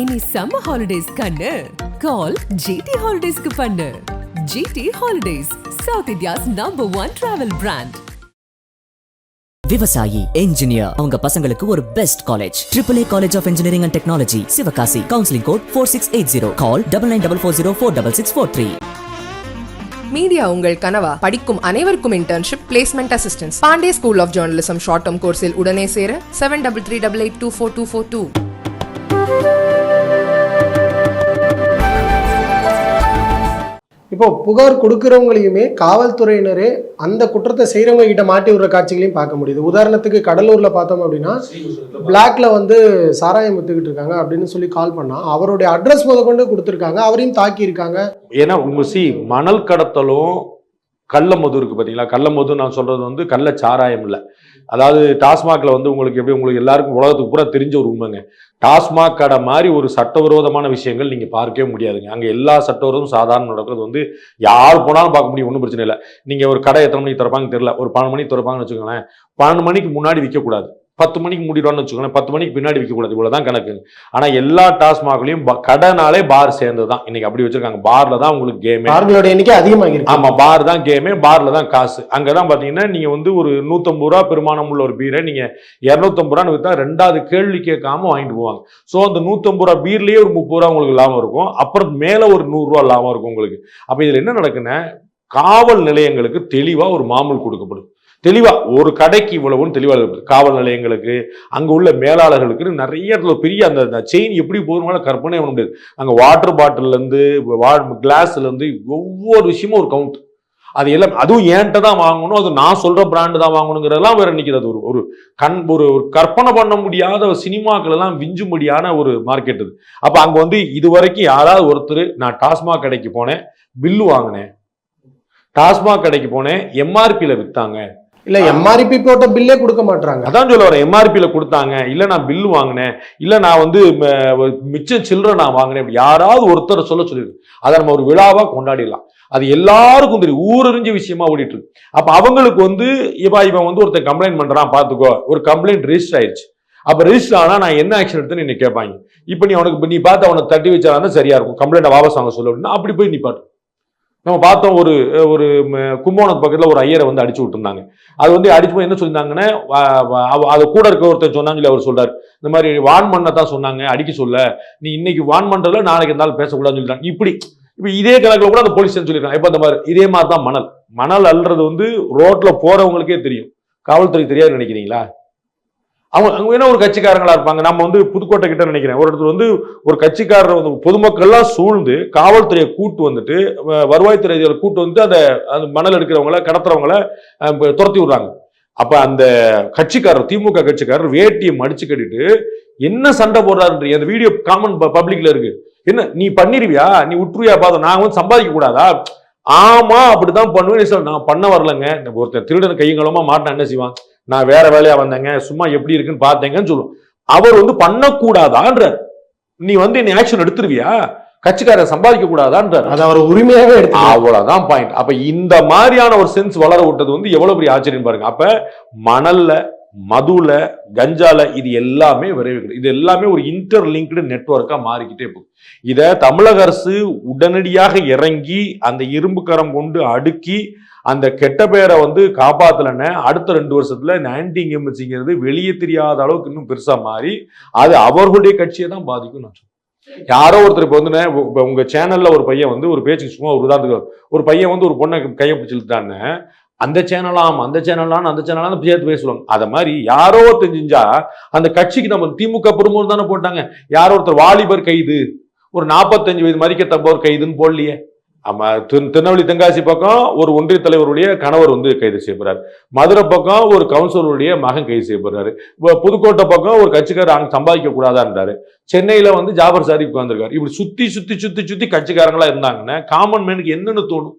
இனி summer holidays கண்ணு. கால் GT ஹாலிடேஸ்க்கு பண்ணு. GT holidays south India's number one travel brand விவசாயி என்ஜினியர் அவங்க பசங்களுக்கு ஒரு best college triple A college of engineering and technology Sivakasi counselling code four six eight zero call double nine double four zero four double six four three media உங்கள் கனவா. படிக்கும் அனைவருக்கும் internship placement assistance Pandey school of journalism short term கோர்ஸில் உடனே சேர seven double three double eight two four two four two இப்போ புகார் கொடுக்குறவங்களையுமே காவல்துறையினரே அந்த குற்றத்தை செய்கிறவங்க கிட்ட மாட்டி விடுற காட்சிகளையும் பார்க்க முடியுது. உதாரணத்துக்கு கடலூர்ல பார்த்தோம் அப்படின்னா பிளாக்ல வந்து சாராயம் வித்துக்கிட்டு இருக்காங்க அப்படின்னு சொல்லி கால் பண்ணா அவருடைய அட்ரஸ் முத கொண்டு கொடுத்துருக்காங்க அவரையும் தாக்கி இருக்காங்க ஏன்னா உங்க சி மணல் கடத்தலும் கள்ள மது பார்த்தீங்களா கள்ள மது நான் சொல்கிறது வந்து கள்ள சாராயம் இல்லை. அதாவது டாஸ்மாகில் வந்து உங்களுக்கு எப்படி உங்களுக்கு எல்லாருக்கும் உலகத்துக்கு பூரா தெரிஞ்ச ஒரு உண்மைங்க. டாஸ்மாக் கடை மாதிரி ஒரு சட்டவிரோதமான விஷயங்கள் நீங்கள் பார்க்கவே முடியாதுங்க. அங்கே எல்லா சட்டவிரோதமும் சாதாரண நடக்கிறது வந்து யார் போனாலும் பார்க்க முடியும் ஒன்றும் பிரச்சனை இல்லை. நீங்கள் ஒரு கடை எத்தனை மணிக்கு திறப்பாங்க தெரில ஒரு பன்னெண்டு மணிக்கு திறப்பாங்கன்னு வச்சுக்கோங்களேன். பன்னெண்டு மணிக்கு முன்னாடி விற்கக்கூடாது பத்து மணிக்கு மூடிடுவான்னு வச்சுக்கோங்களேன். பத்து மணிக்கு பின்னாடி விற்கக்கூடாது. இவ்வளவுதான் கணக்கு. ஆனா எல்லா டாஸ்மாக்லயும் கடைனாலே பார் சேர்ந்து தான் இன்னைக்கு அப்படி வச்சிருக்காங்க. பார்ல தான் உங்களுக்கு கேமே அவர்களோட எண்ணிக்கை அதிகமாகிருக்கு ஆமா பார் தான் கேமே பார்ல தான் காசு. அங்கதான் பாத்தீங்கன்னா நீங்க வந்து ஒரு நூத்தம்பது ரூபா பெருமானம் உள்ள ஒரு பீரை நீங்க இருநூத்தம்பது ரூபான்னு வித்தா ரெண்டாவது கேள்வி கேட்காம வாங்கிட்டு போவாங்க. சோ அந்த நூத்தம்பது ரூபா பீர்லயே ஒரு முப்பது ரூபா உங்களுக்கு லாபம் இருக்கும். அப்புறம் மேல ஒரு நூறு ரூபா லாபம் இருக்கும் உங்களுக்கு. அப்ப இதுல என்ன நடக்குன்னா காவல் நிலையங்களுக்கு தெளிவா ஒரு மாமூல் கொடுக்கப்படும் தெளிவாக ஒரு கடைக்கு இவ்வளவுன்னு தெளிவாக இருக்குது காவல் நிலையங்களுக்கு அங்கே உள்ள மேலாளர்களுக்கு நிறைய இடத்துல பெரிய அந்த செயின் எப்படி போகணும்னால கற்பனை பண்ண முடியாது. அங்கே வாட்டர் பாட்டிலேருந்து வா கிளாஸ்ல ஒவ்வொரு விஷயமும் ஒரு கவுண்ட் அது எல்லாம் அதுவும் ஏன்ட்ட தான் வாங்கணும் அது நான் சொல்கிற பிராண்டு தான் வாங்கணுங்கிறதெல்லாம் வேற நிற்கிறது ஒரு ஒரு கண் ஒரு ஒரு கற்பனை பண்ண முடியாத சினிமாக்கள் எல்லாம் விஞ்சும்படியான ஒரு மார்க்கெட் இது அப்போ அங்கே வந்து இது வரைக்கும் யாராவது ஒருத்தர் நான் டாஸ்மாக் கடைக்கு போனேன் பில்லு வாங்கினேன். டாஸ்மாக் கடைக்கு போனேன் எம்ஆர்பியில் விற்றாங்க இல்ல எம்ஆர்பி போட்ட பில்லே கொடுக்க மாட்டாங்க அதான் சொல்ல வரேன். எம்ஆர்பியில கொடுத்தாங்க. இல்ல நான் பில்லு வாங்கினேன். இல்ல நான் வந்து மிச்சம் சில்லறை நான் வாங்கினேன் யாராவது ஒருத்தர் சொல்ல சொல்லிருக்கு அதை நம்ம ஒரு விழாவா கொண்டாடிடலாம். அது எல்லாருக்கும் தெரியும். ஊரறிஞ்ச விஷயமா ஓடிட்டு இருக்கு. அப்ப அவங்களுக்கு வந்து இவன் இவன் வந்து ஒருத்தன் கம்ப்ளைண்ட் பண்றான் பாத்துக்கோ. ஒரு கம்ப்ளைண்ட் ரெஜிஸ்டர் ஆயிடுச்சு அப்ப ரெஜிஸ்டர் ஆனா நான் என்ன ஆக்ஷன் எடுத்துன்னு நீ கேட்பாங்க. இப்ப நீ அவனுக்கு நீ பார்த்து அவனை தட்டி வச்சாதான் சரியா இருக்கும். கம்ப்ளைண்ட் வாபஸ் வாங்க சொல்ல அப்படின்னா. அப்படி போய் நிப்பாட்டு. நம்ம பார்த்தோம் ஒரு ஒரு ம, கும்பகோணத்து பக்கத்தில் ஒரு ஐயரை வந்து அடிச்சு விட்டுருந்தாங்க. அது வந்து அடிச்சு என்ன சொல்லியிருந்தாங்கன்னா அது கூட இருக்க ஒருத்தர் சொன்னாங்க சொல்லி அவர் சொல்றாரு. இந்த மாதிரி வான் பண்ண தான் சொன்னாங்க அடிக்க சொல்ல. நீ இன்னைக்கு வான் பண்றதுல நாளைக்கு இருந்தாலும் பேசக்கூடாதுன்னு சொல்லிட்டாங்க. இப்படி இப்போ இதே கணக்கில் கூட அந்த போலீஸ் சொல்லியிருக்காங்க. இப்போ அந்த மாதிரி இதே மாதிரி தான் மணல். மணல் அல்றது வந்து ரோட்டில் போகிறவங்களுக்கே தெரியும். காவல்துறை தெரியாது நினைக்கிறீங்களா? அவங்க அவங்க என்ன ஒரு கட்சிக்காரங்களா இருப்பாங்க? நம்ம வந்து புதுக்கோட்டை கிட்ட நினைக்கிறேன். ஒரு இடத்துல வந்து ஒரு கட்சிக்காரர் வந்து பொதுமக்கள்லாம் சூழ்ந்து காவல்துறையை கூட்டு வந்துட்டு வருவாய்த்துறை அதிகாரிகளை கூட்டு வந்து அந்த அந்த மணல் எடுக்கிறவங்கள கடத்துறவங்கள துரத்தி விடுறாங்க. அப்ப அந்த கட்சிக்காரர் திமுக கட்சிக்காரர் வேட்டியை மடிச்சு கட்டிட்டு என்ன சண்டை போடுறாருன்ற அந்த வீடியோ காமன் பப்ளிக்ல இருக்கு. என்ன நீ பண்ணிருவியா? நீ உற்றுவியா? பாதம் நான் வந்து சம்பாதிக்க கூடாதா? ஆமா அப்படிதான் பண்ணுவேன் சார் நான் பண்ண வரலங்க. இந்த ஒருத்தர் திருடன் கையங்களமா மாட்டினா என்ன செய்வான்? நான் வேற வேலையா வந்தேங்க சும்மா எப்படி இருக்குன்னு பார்த்தேங்கன்னு சொல்லுவோம் அவர் வந்து பண்ணக்கூடாதான்றார். நீ வந்து நீ ஆக்ஷன் எடுத்துருவியா? கட்சிக்காரர் சம்பாதிக்க கூடாதான்றார். அது அவர் உரிமையாவே எடுத்து அவ்வளவுதான் பாயிண்ட் அப்ப இந்த மாதிரியான ஒரு சென்ஸ் வளர விட்டது வந்து எவ்வளவு பெரிய ஆச்சரியம் பாருங்க. அப்ப மணல்ல மதுவில் கஞ்சால இது எல்லாமே விரைவுகள் இது எல்லாமே ஒரு இன்டர் லிங்க்டு மாறிக்கிட்டே போகும் இதை தமிழக அரசு உடனடியாக இறங்கி அந்த இரும்பு கரம் கொண்டு அடுக்கி அந்த கெட்ட பெயரை வந்து காப்பாத்தலன்னு அடுத்த ரெண்டு வருஷத்துல இந்த ஆன்டி வெளியே தெரியாத அளவுக்கு இன்னும் பெருசா மாறி அது அவர்களுடைய கட்சியை தான் பாதிக்கும் நான் சொல்றேன். யாரோ ஒருத்தர் இப்போ வந்து நான் இப்ப சேனல்ல ஒரு பையன் வந்து ஒரு பேச்சுக்கு சும்மா ஒரு உதாரணத்துக்கு ஒரு பையன் வந்து ஒரு பொண்ணை கையை பிடிச்சிருத்தான்னு அந்த சேனலாம் அந்த சேனலாம் அந்த சேனலாம் சேர்த்து பேசுவாங்க. அதை மாதிரி யாரோ ஒருத்தர் செஞ்சா அந்த கட்சிக்கு நம்ம திமுக பெரும்போது தானே போட்டாங்க. யாரோ ஒருத்தர் வாலிபர் கைது ஒரு நாற்பத்தஞ்சு வயது மதிக்கத்தப்பவர் கைதுன்னு போடலையே. ஆமா திருநெல்வேலி தென்காசி பக்கம் ஒரு ஒன்றிய தலைவருடைய கணவர் வந்து கைது செய்யப்படுறாரு மதுரை பக்கம் ஒரு கவுன்சிலருடைய மகன் கைது செய்யப்படுறாரு புதுக்கோட்டை பக்கம் ஒரு கட்சிக்காரர் அங்க சம்பாதிக்க கூடாதான்றாரு. சென்னையில வந்து ஜாபர் சாரி உட்கார்ந்துருக்காரு. இப்படி சுத்தி சுத்தி சுத்தி சுத்தி கட்சிக்காரங்களா இருந்தாங்கன்னா காமன் மேனுக்கு என்னன்னு தோணும்.